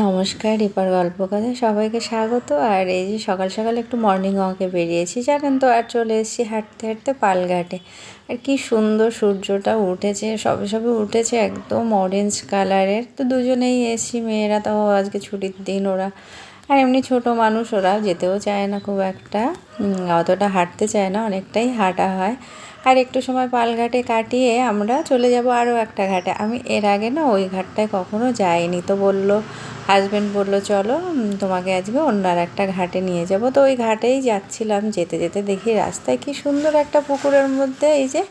নমস্কার, রিপার গল্প কথা সবাইকে স্বাগত। আর এই যে সকাল সকাল একটু মর্নিং ওয়াকে বেরিয়েছি, জানেন তো, আর চলে এসেছি হাঁটতে হাঁটতে পালঘাটে। আর কি সুন্দর সূর্যটা উঠেছে, সবে সবে উঠেছে একদম অরেঞ্জ কালারের তো দুজনেই এসেছি, মেয়েরা তো আজকে ছুটির দিন, ওরা আর এমনি ছোট মানুষ, ওরা যেতেও চায় না খুব একটা। অতটা হাঁটতে চায় না, অনেকটাই হাঁটা হয়। আর একটু সময় পালঘাটে কাটিয়ে আমরা চলে যাব আরও একটা ঘাটে। আমি এর আগে না ওই ঘাটটায় কখনো যাইনি। তো বলল হাজব্যান্ড বলল, চলো তোমাকে আজকে অন্য আর একটা ঘাটে নিয়ে যাব। তো ওই ঘাটেই যাচ্ছিলাম। যেতে যেতে দেখি রাস্তায় কি সুন্দর একটা পুকুরের মধ্যে এই যে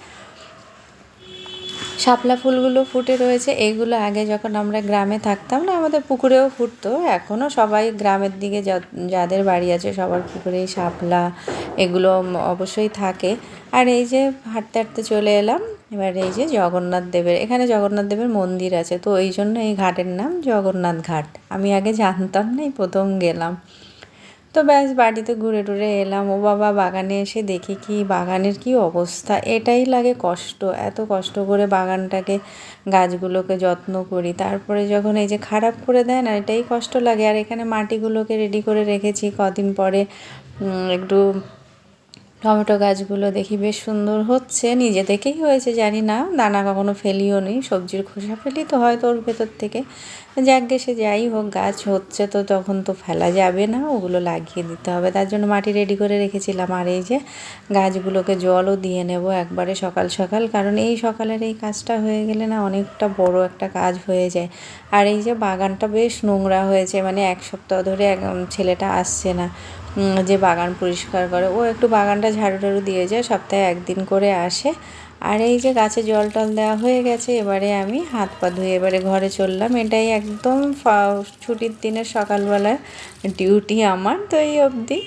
শাপলা ফুলগুলো ফুটে রয়েছে এইগুলো আগে যখন আমরা গ্রামে থাকতাম না, আমাদের পুকুরেও ফুটতো। এখনও সবাই গ্রামের দিকে যাদের বাড়ি আছে সবার পুকুরেই শাপলা এগুলো অবশ্যই থাকে। আর এই যে হাঁটতে হাঁটতে চলে এলাম, এবার এই যে জগন্নাথ দেবের, এখানে জগন্নাথ দেবের মন্দির আছে, তো এই জন্য এই ঘাটের নাম জগন্নাথ ঘাট। আমি আগে জানতাম না এই প্রথম গেলাম। তো ব্যাস বাড়িতে ঘুরে টুরে এলাম। ও বাবা বাগানে এসে দেখি কি, বাগানের কি অবস্থা? এটাই লাগে কষ্ট। এত কষ্ট করে বাগানটাকে, গাছগুলোকে যত্ন করি। তারপরে যখন এই যে খারাপ করে দেয় না, এটাই কষ্ট লাগে। আর এখানে মাটিগুলোকে রেডি করে রেখেছি কদিন পরে। একটু টমেটো গাছগুলো দেখি বেশ সুন্দর হচ্ছে। নিজে থেকেই হয়েছে, জানি না। দানা কখনো ফেলিও নি। সবজির খোসা ফেলি তো হয়তো ওর ভেতর থেকে। যাকে সে যাই হোক, গাছ হচ্ছে তো তখন তো ফেলা যাবে না। ওগুলো লাগিয়ে দিতে হবে। তার জন্য মাটি রেডি করে রেখেছিলাম। আর এই যে গাছগুলোকে জলও দিয়ে নেব একবারে সকাল সকাল। কারণ এই সকালের এই কাজটা হয়ে গেলে না অনেকটা বড় একটা কাজ হয়ে যায়। আর এই যে বাগানটা বেশ নোংরা হয়েছে। মানে এক সপ্তাহ ধরে ছেলেটা আসছে না। যে বাগান পরিষ্কার করে, ও একটু বাগানটা ঝাড়ু টাড়ু দিয়ে যায়, সপ্তাহে একদিন করে আসে। আর এই যে গাছে জল টল দেওয়া হয়ে গেছে, এবারে আমি হাত পা ধুয়ে এবারে ঘরে চললাম। এটাই একদম ছুটির দিনের সকালবেলায় ডিউটি আমার, তো এই অবধি।